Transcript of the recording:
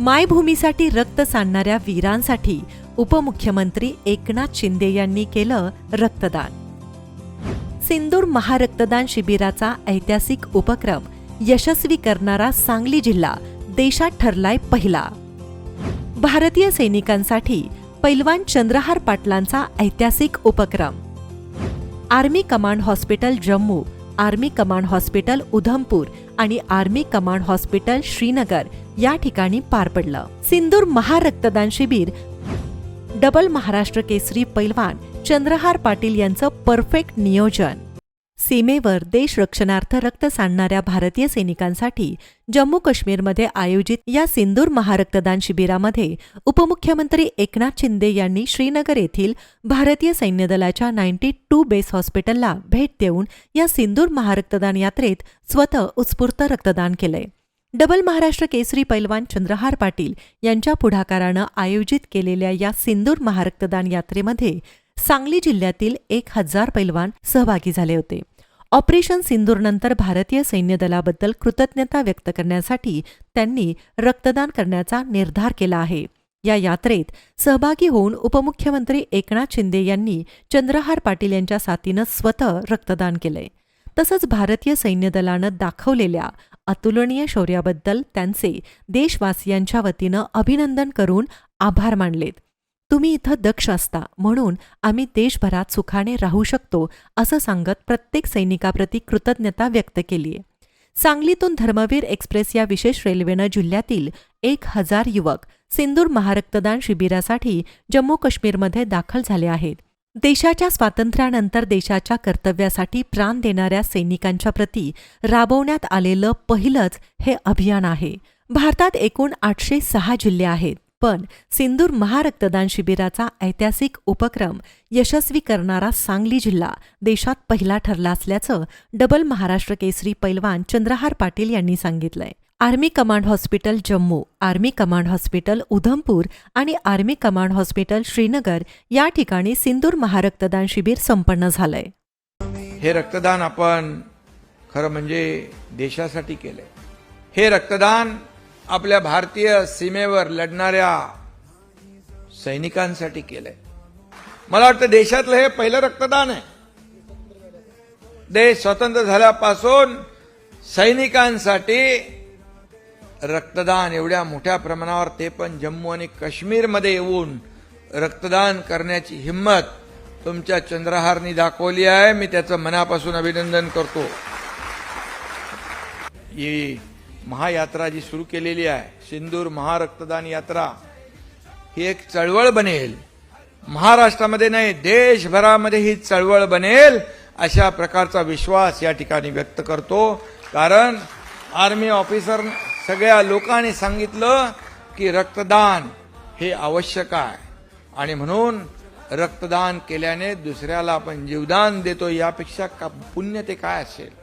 मायभूमीसाठी रक्त सांडणाऱ्या वीरांसाठी उपमुख्यमंत्री एकनाथ शिंदे यांनी केलं रक्तदान. सिंदूर महारक्तदान शिबिराचा ऐतिहासिक उपक्रम यशस्वी करणारा सांगली जिल्हा देशात ठरलाय पहिला. भारतीय सैनिकांसाठी पैलवान चंद्रहार पाटलांचा ऐतिहासिक उपक्रम. Army command hospital Jammu army command hospital Udhampur आणि आर्मी कमांड हॉस्पिटल श्रीनगर या ठिकाणी पार पडलं. सिंदूर महारक्तदान शिबिर डबल महाराष्ट्र केसरी पैलवान चंद्रहार पाटील यांचं परफेक्ट नियोजन. सीमेवर देश रक्षणार्थ रक्त सांडणाऱ्या भारतीय सैनिकांसाठी जम्मू काश्मीरमध्ये आयोजित या सिंदूर महारक्तदान शिबिरामध्ये उपमुख्यमंत्री एकनाथ शिंदे यांनी श्रीनगर येथील भारतीय सैन्य दलाच्या नाईन्टी टू बेस हॉस्पिटलला भेट देऊन या सिंदूर महारक्तदान यात्रेत स्वतः उत्स्फूर्त रक्तदान केलंय. डबल महाराष्ट्र केसरी पैलवान चंद्रहार पाटील यांच्या पुढाकारानं आयोजित केलेल्या या सिंदूर महारक्तदान यात्रेमध्ये सांगली जिल्ह्यातील एक हजार पैलवान सहभागी झाले होते. ऑपरेशन सिंदूरनंतर भारतीय सैन्य दलाबद्दल कृतज्ञता व्यक्त करण्यासाठी त्यांनी रक्तदान करण्याचा निर्धार केला आहे. या यात्रेत सहभागी होऊन उपमुख्यमंत्री एकनाथ शिंदे यांनी चंद्रहार पाटील यांच्या साथीनं स्वतः रक्तदान केलंय. तसंच भारतीय सैन्य दलानं दाखवलेल्या अतुलनीय शौर्याबद्दल त्यांचे देशवासियांच्या वतीनं अभिनंदन करून आभार मानलेत. तुम्ही इथं दक्ष असता म्हणून आम्ही देशभरात सुखाने राहू शकतो असं सांगत प्रत्येक सैनिकाप्रती कृतज्ञता व्यक्त केली आहे सांगलीतून धर्मवीर एक्सप्रेस या विशेष रेल्वेनं जिल्ह्यातील एक हजार युवक सिंदूर महारक्तदान शिबिरासाठी जम्मू काश्मीरमध्ये दाखल झाले आहेत. देशाच्या स्वातंत्र्यानंतर देशाच्या कर्तव्यासाठी प्राण देणाऱ्या सैनिकांच्या प्रती राबवण्यात आलेलं पहिलंच हे अभियान आहे. भारतात एकूण आठशे सहा जिल्हे आहेत. पण सिंदूर महारक्तदान शिबिराचा ऐतिहासिक उपक्रम यशस्वी करणारा सांगली जिल्हा देशात पहिला ठरला असल्याचं डबल महाराष्ट्र केसरी पैलवान चंद्रहार पाटील यांनी सांगितलंय. Army command hospital Jammu army command hospital Udhampur आणि आर्मी कमांड हॉस्पिटल श्रीनगर या ठिकाणी सिंदूर महारक्तदान शिबिर संपन्न झालंय. हे रक्तदान आपण खरं म्हणजे देशासाठी केलंय. हे रक्तदान आपल्या भारतीय सीमेवर लढणाऱ्या सैनिकांसाठी केलंय. मला वाटतं देशातलं हे पहिलं रक्तदान आहे. देश स्वतंत्र झाल्यापासून सैनिकांसाठी रक्तदान एवढ्या मोठ्या प्रमाणावर ते पण जम्मू आणि काश्मीरमध्ये येऊन रक्तदान करण्याची हिंमत तुमच्या चंद्रहारनी दाखवली आहे. मी त्याचं मनापासून अभिनंदन करतो. महायात्रा जी सुरू केलेली आहे सिंदूर महारक्तदान यात्रा ही एक चळवळ बनेल. महाराष्ट्रामध्ये नाही देशभरामध्ये ही चळवळ बनेल अशा प्रकारचा विश्वास या ठिकाणी व्यक्त करतो. कारण आर्मी ऑफिसर सगळ्या लोकांनी सांगितलं की रक्तदान हे आवश्यक आहे. आणि म्हणून रक्तदान केल्याने दुसऱ्याला आपण जीवदान देतो यापेक्षा का पुण्य ते काय असेल?